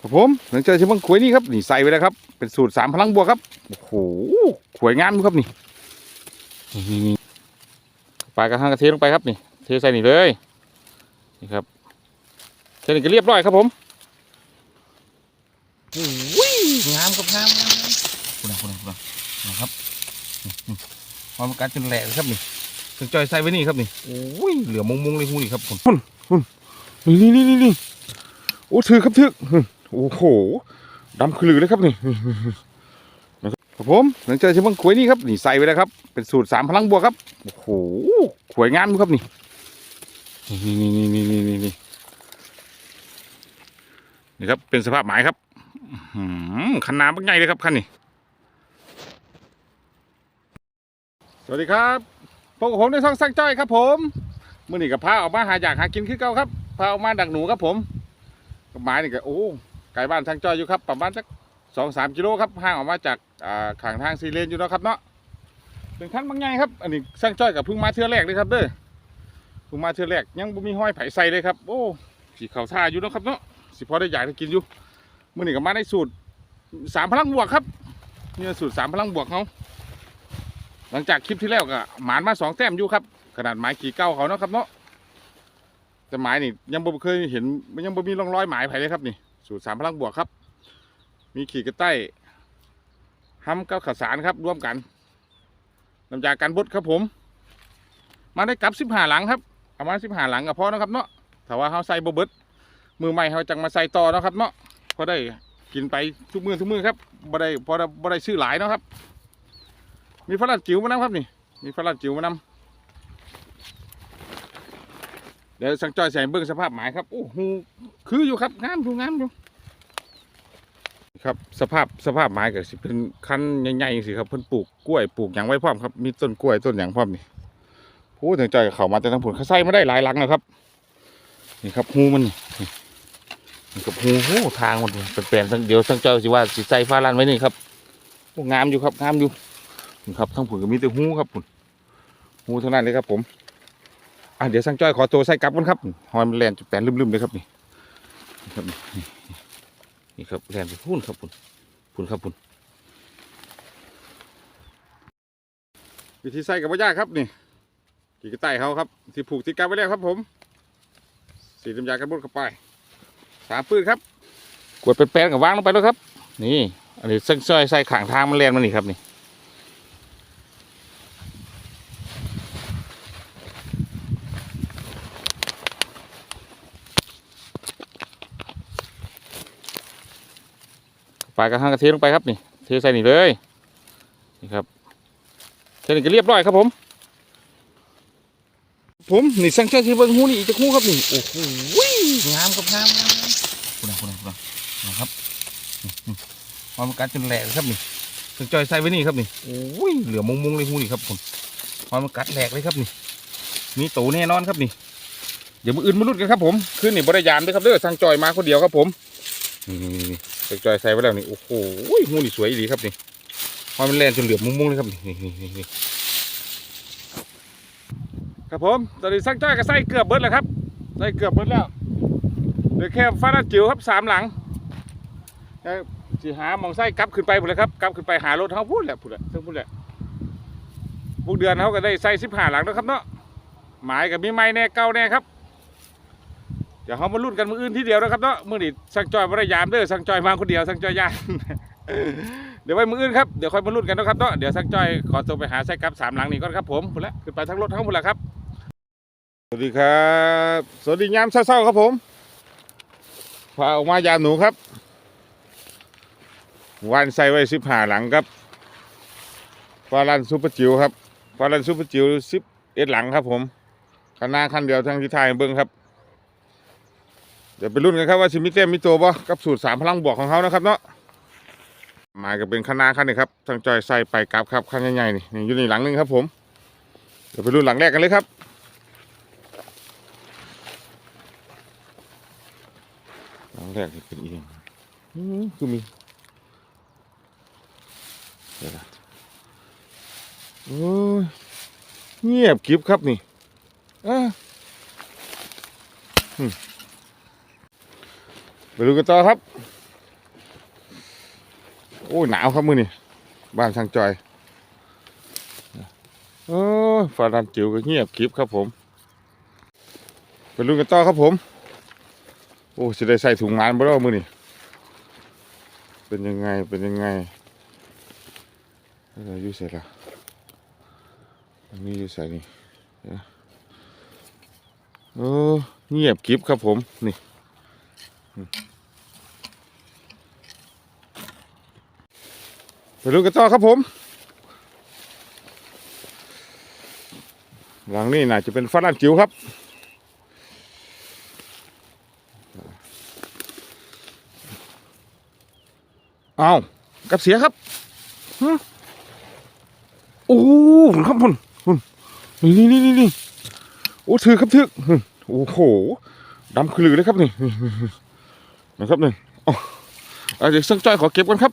ครับผมหลังจากที่มันขวยนี่ครับนี่ใส่ไปแล้วครับ เป็นสูตรสามพลังบวกครับโอ้โหขวยงามดูครับนี่ปลากระหังกระเทลงไปครับนี่เทใส่นี่เลยนี่ครับเทนี่ก็เรียบร้อยครับผมโอ้ยงามครับงามคุณนะคุณนะคุณนะนะครับนี่นี่ความการจนแหลกครับนี่ถึงจอยใส่ไว้นี่ครับนี่โอ้ยเหลือมงมงเลยหูนี่ครับคุณคุณคุณนี่นี่นี่นี่โอ้ถือครับถือ โอ้โหดำคลือเลยครับนี่ครับผมหลังจากที่มันขวยนี่ครับนี่ใส่ไปแล้วครับ เป็นสูตรสามพลังบวกครับโอ้โหขวยงามครับนี่นี่นี่นี่นี่นี่นี่นี่นี่ครับเป็นสภาพหมายครับอื้อหือคันนาบักใหญ่เลยครับคันนี้สวัสดีครับพบกับผมในช่องสักจ้อยครับ ผมมื่อนี้กับพาออกมาหาอยากหากินคือเก่าครับพาออกมาดักหนูครับผมกับหมายนี่ก็โอ้ ไกลบ้านทางจ้อยอยู่ครับประมาณสักสองสามกิโลครับห่างออกมาจากขางทางซีเลนอยู่นะครับเนาะเป็นขั้นบางไงครับอันนี้สร้างจ้อยกับพิ่งมาเทือแรกเลยครับเด้อพิ่งมาเทือแรกยังบ่มีห้อยไผ่ใส่เลยครับโอ้สีเขาท่าอยู่นะครับเนาะสิพอได้อยากจะกินอยู่มื่อนี้ก็มาในสูตรสามพลังบวกครับนี่สูตรสามพลังบวกเขาหลังจากคลิปที่แล้วก็หมานมาสองแต้มอยู่ครับ ขนาดหมายกี่เก้าเขาเนาะครับเนาะแต่หมายนี่ยังบ่เคยเห็นยังบ่มีร่องรอยหมายไผ่เลยครับนี่ สูตรสามพลังบวกครับ มีขีดกระใต้ห้ำกับขาสารครับร่วมกันนำยากการบดครับผม มาได้กลับสิบห้าหลังครับประมาณสิบห้าหลังก็พอนะครับเนาะถ้าว่าเขาใส่บเบิดมือใหม่เขาจังมาใส่ต่อนะครับเนาะพอได้กินไปทุกมือทุกมือครับบ่ได้พอได้บ่ได้ซื้อหลายนะครับ มีฝรั่งจิ๋วมานำครับนี่ มีฝรั่งจิ๋วมานำ เดี๋ยวสังจอยใส่เบิ้องสภาพหมายครับโอ้โหคืออยู่ครับงามอยู่งามอยู่ครับสภาพสภาพไม้ก็สิเป็นคันใหญ่ๆสิครับเพิ่นปลูกกล้วยปลูกหยังไว้พร้อมครับมีต้นกล้วยต้นหยังพร้อมนี่พูดถึงใจเขามาแต่ทางผลเขาใส่ไมาได้หลายหลังแล้วครับ นี่ครับหูมันนี่กับหูโอ้ทางมันเป็นแปลนทั้งเดี๋ยวทั้งจ้าสิว่าสิใส่ฟ้าลันไว้นี่ครับโอ้งามอยู่ครับงามอยู่นี่ครับทั้งผลก็มีแต่หูครับผลหูเท่านั้นเลยครับผม อะเดี๋ยวสั่งจ้อยขอตัวใส่กลับกันครับหอยมันแลนจุดแปนลืมๆเลยครับนี่นี่ครับนี่ครับแลนไปพุ่นครับพุ่นพุ่นครับพุ่นวิธีใส่กับว่ายากครับนี่กี่กระต่ายเขาครับที่ผูกติดกันไว้แล้วครับ ผมสีน้ำยากันบดเข้าไปสามปืนครับกดเป็นแป้นกับวางลงไปแล้วครับ นี่อันนี้ซึ่งซอยใส่ขางทางมันแลนมันนี่ครับนี่ ลากระหังกระเทลงไปครับนี่เทใส่นี่เลยนี่ครับเทนี่ก็เรียบร้อยครับผม ผมนี่สังเกตที่เบิ้งหูนี่อีกจะคู่ครับนี่โอ้โหงามครับงามงามคุณนะคุณนะคุณนะนะครับนี่นี่ความการจนแหลกครับนี่ถึงจอยใส่ไว้นี่ครับนี่โอ้ยเหลือมงมงเลยหูนี่ครับคุณความนกัดแหลกเลยครับนี่ มีตูแน่นอนครับนี่เดี๋ยวมืออื่นมาลุ้นกันครับผมขึ้นนี่บริยานด้วยครับเด้อสังจอยมาคนเดียวครับผมนี่ จจอยใส่ไว้แล้วนี่โอ้โหหูนี่สวยดีครับนี่พอมันแลนจนเหลือบมุ้งๆเลยครับนี่นี่นี่ครับผมตอนนี้สักจ้อยก็ใส่เกือบเบิดแล้วครับใส่เกือบเบิดแล้วเหลือแค่ฟ้าจิ๋วครับสามหลังแล้วสิหาหมองไส้กลับขึ้นไปพุ่นเลยครับกลับขึ้นไปหารถเขาพูดแหละพูดแหละซึ่งพูดแหละพวกเดือนเขาก็ได้ใส่สิบห้าหลังแล้วครับเนาะหมายกับมีไม้แน่เก้าแน่ครับ ดี๋ยวเขามาลุ้นกันมืออื่นที่เดียวนะครับเนาะมือนี้สังจอยบริยามเด้อสังจอยมาคนเดียวสังจอยยานเดี๋ยวไว้มืออื่นครับเดี๋ยวค่อยมาลุ้นกันนะครับเนาะเดี๋ยวสังจอยขอตัวไปหาไส้กับสามหลังนี้ก่อนครับผมพุ่นละขึ้นไปทั้งรถทั้งพุ่นละครับ สวัสดีครับ สวัสดียามเช้าๆครับผมพาออกมายามหนูครับวันใส่ไว้สิบห้าหลังครับฟาลันซูเปอร์จิ๋วครับฟาลันซูเปอร์จิ๋วสิบเอ็ดหลังครับผมคันหน้าคันเดียวทั้งที่ไทายเบิ้งครับ เดี๋ยวไปรุ่นกันครับว่าชิมิเต้มมิโตบ่กับสูตรสามพลังบวกของเขานะครับเนาะมาก็เป็นคณะขั้นนี้ครับทางจอยใส่ไปกลับครับขั้นใหญ่ๆนี่นี่อยู่ในหลังนึงครับ ผมเดี๋ยวไปรุ่นหลังแรกกันเลยครับหลังแรกนี่เป็นอีกอย่างคือมีเดี๋ยวนะโอ้ยเงียบกริบครับนี่อ่าไป ดูกันต่อครับ โอ้ยหนาวครับมือนี่บ้านช่างจอยโอ้ฟารันจิ๋วก็เงียบคลิปครับผมไปลุ้นกันต่อครับผม โอ้จะได้ใส่ถุงงานบ่รอมือนี่เป็นยังไงเป็นยังไงเอออยู่ใส่ละอันนี้อยู่ใส่นี่โอ้เงียบคลิปครับผมนี่ ไปดูกันต่อครับผม หลังนี้น่าจะเป็นฝรั่งจิ๋วครับเอากับเสียครับฮะโอ้โหครับพ่นพ่นนี่นี่นี่นี่โอ้ถือครับถืออืมโอ้โหดำคือลือเลยครับนี่นะครับนี่อ๋อเอเดี๋ยวสังจ้อยขอเก็บกันครับ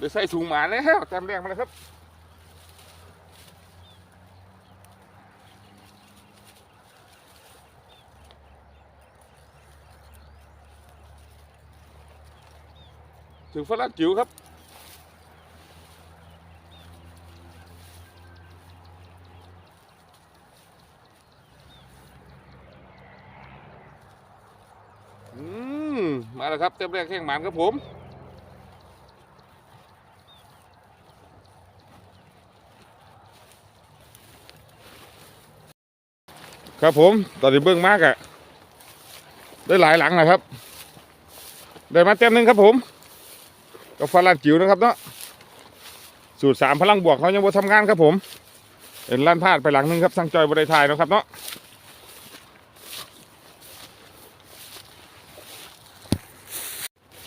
เดี๋ยวใส่ถุงหมาแล้วแต้มแรงมาแล้วครับถึงฝรั่งจิ๋วครับ อืม มาแล้วครับ เต็มแรงแข่งหมานครับผม ครับผมตอนนี้เบื้องมากอะได้หลายหลังนะครับ ได้มาเต็มหนึ่งครับผมกับฟาลันจิ๋วนะครับเนาะสูตรสามพลังบวกเขายังบ่ทำงานครับผมเห็นลั่นพลาดไปหลังหนึงครับสั่งจอยบริทายนะครับเนาะ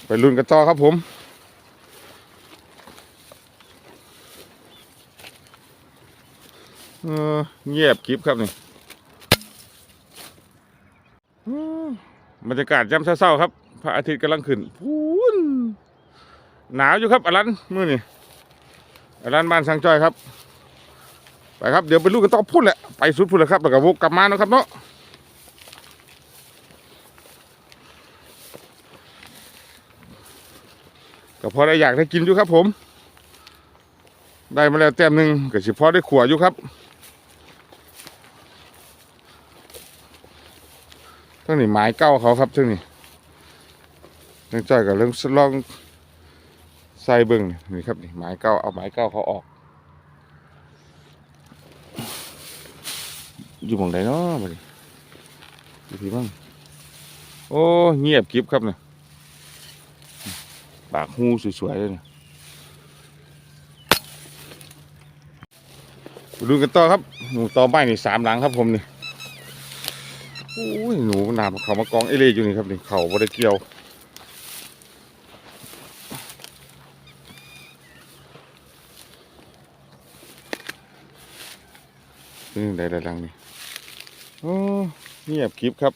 ไปลุ้นกันต่อครับผมเออเงียบคลิปครับนี่อืม บรรยากาศยามเศร้าๆครับพระอาทิตย์กำลังขึ้นพูนหนาวอยู่ครับอลันมื่อนี่อลันบ้านสังจอยครับไปครับเดี๋ยวไปลูกกันต่อพุ่นแหละไปสุดพุ่นแหละครับแล้วก็วกกลับมานะครับเนาะก็พอได้อยากได้กินอยู่ครับผม ได้มาแล้วแต้มหนึ่งก็สิพอได้ขวอยู่ครับ ทั้งนี้ไม้เก้าเขาครับทั้งนี้ทั้งจ้อยกับเรื่องลองใส่เบิ้งนี่ครับนี่ไม้เก้าเอาไม้เก้าเขาออก อยู่หมองใดเนาะมาดิอยู่ที่บ้างโอ้เงียบกริบครับเนี่ยปากหูสวยๆเลยนี่ยไปดูกันต่อครับหนูต่อไม้นี่สามหลังครับผมนี่ อ้ยหนูน้ำเขามากองเอเล่อยู่นี่ครับนี่เขาบริเกียวนี่ใดใดลังนี่โอ้เงียบคลิปครับ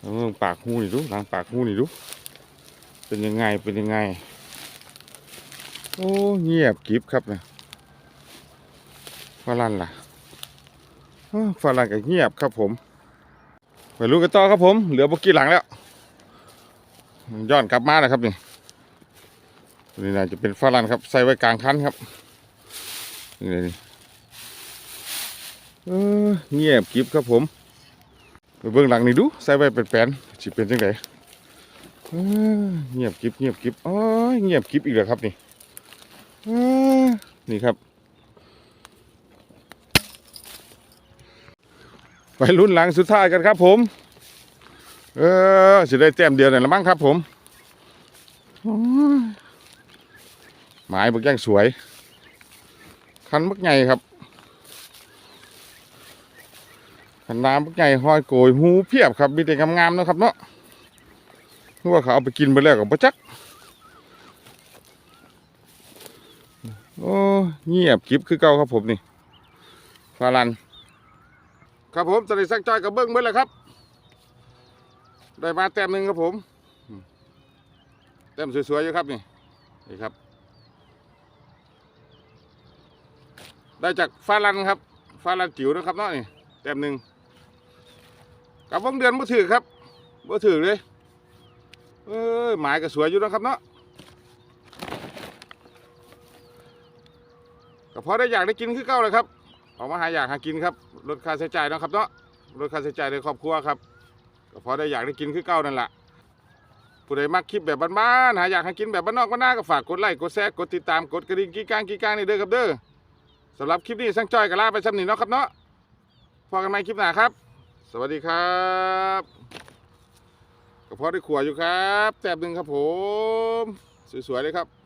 เอองปากหูนี่ดูหลังปากหูนี่ดู เป็นยังไงเป็นยังไง โอ้เงียบคลิปครับเนี่ยฝรั่งล่ะอ้อฝรั่งก็เงียบครับผม ไปรู้กันต่อครับผม เหลือบกี้หลังแล้ว ย้อนกลับมาแล้วครับนี่นี่น่าจะเป็นฝรั่งครับ ใส่ไว้กลางคันครับ นี่เลยนี่เออเงียบกิบครับผมไปเบื้องหลังนี่ดู ใส่ไว้เป็นแปลนๆสิเป็นจังไดเงียบกิบเงียบกิบอ๋อเงียบกิบอีกแล้วครับนี่นี่ครับ ไปรุ่นหลังสุดท้ายกันครับ ผม เออจะได้แต้มเดียวนี่นละมั้งครับ ผมโอ้ยหมายบักย่างสวย คันบักใหญ่ครับ คันน้ำบักใหญ่ห้อยโกยหูเพียบครับ มีแต่งามๆเนะครับ เนาะนึกว่าเขาเอาไปกินไปแล้วกับปะจักโอ้เงียบกิบคือเก่าครับผมนี่ฟาลัน ครับผมจะได้สักจอยกับเบิ้งเบิ้งแล้วครับ ได้มาแต้มหนึ่งครับผมอืมแต้มสวยๆอยู่ครับนี่นี่ครับ ได้จากฟาลันครับฟาลันจิ๋วนะครับเนาะนี่แต้มหนึ่งกับวงเดือนบ่ถือครับบ่ถือเลยเอ้ยหมายก็สวยอยู่นะครับเนาะก็พอได้อยากได้กินคือเก่าเลยครับ ออกมาหาอยากหากินครับลดค่าใช้จ่ายนะครับเนาะลดค่าใช้จ่ายในครอบครัวครับก็พอได้อยากได้กินคือเก่านั่นแหละผู้ใดมักคลิปแบบบ้านๆหาอยากหากินแบบบ้านนอกบ้านนาก็ฝากกดไลค์กดแชร์กดติดตามกดกระดิ่งกี้กางกี้กางนี่เด้อครับเด้อสำหรับคลิปนี้สังจอยก็ลาไปซ้ำนี่เนาะครับเนาะพอกันใหม่คลิปหน้าครับ สวัสดีครับก็พอได้ขัวอยู่ครับแต้มหนึ่งครับผม สวยๆเลยครับ